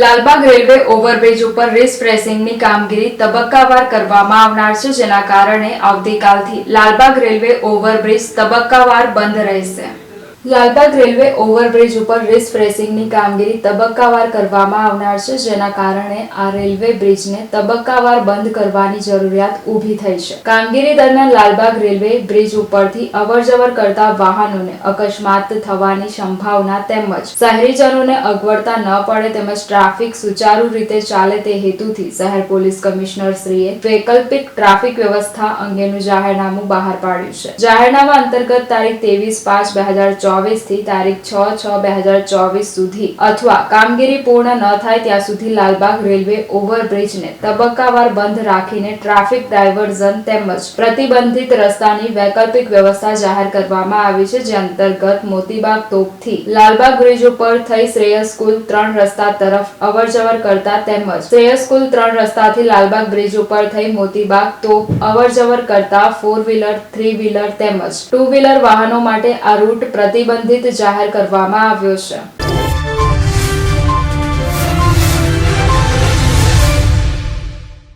Lalbaug railway overbridge ઉપર રિસ્પ્રેસિંગની કામગીરી તબક્કાવાર કરવામાં આવનાર છે, જેના કારણે આવતીકાલથી લાલબાગ રેલવે ઓવરબ્રિજ તબક્કાવાર બંધ રહેશે. લાલબાગ રેલવે ઓવરબ્રિજ ઉપર રિસ્પ્રેસિંગની કામગીરી તબક્કાવાર કરવામાં આવનાર છે, જેના કારણે આ રેલવે બ્રિજને તબક્કાવાર બંધ કરવાની જરૂરિયાત ઊભી થઈ છે. કામગીરી દરમિયાન લાલબાગ રેલવે બ્રિજ ઉપરથી અવરજવર કરતા વાહનોને અકસ્માત થવાની સંભાવના તેમજ શહેરીજનોને અગવડતા ન પડે તેમજ ટ્રાફિક સુચારુ રીતે ચાલે તે હેતુથી શહેર પોલીસ કમિશનર શ્રીએ વૈકલ્પિક ટ્રાફિક વ્યવસ્થા અંગેનું જાહેરનામું બહાર પાડ્યું છે. જાહેરનામા અંતર્ગત તારીખ ત્રેવીસ પાંચ બે હજાર ચોવીસથી તારીખ છ છ બે હજાર ચોવીસ સુધી અથવા કામગીરી પૂર્ણ ન થાય ત્યાં સુધી લાલબાગ રેલવે ઓવરબ્રિજને તબક્કાવાર બંધ રાખીને ટ્રાફિક ડાયવર્ઝન તેમજ પ્રતિબંધિત રસ્તાની વૈકલ્પિક વ્યવસ્થા જાહેર કરવામાં આવી છે, જે અંતર્ગત મોતીબાગ તોપથી લાલબાગ બ્રિજ ઉપર થઈ શ્રેયસ સ્કૂલ ત્રણ રસ્તા તરફ અવરજવર કરતા તેમજ શ્રેયસ સ્કૂલ ત્રણ રસ્તાથી લાલબાગ બ્રિજ ઉપર થઈ મોતીબાગ તોપ અવરજવર કરતા ફોર વ્હીલર થ્રી વ્હીલર તેમજ ટુ વ્હીલર વાહનો માટે આ રૂટ પ્રતિબંધિત જાહેર કરવામાં આવ્યો છે.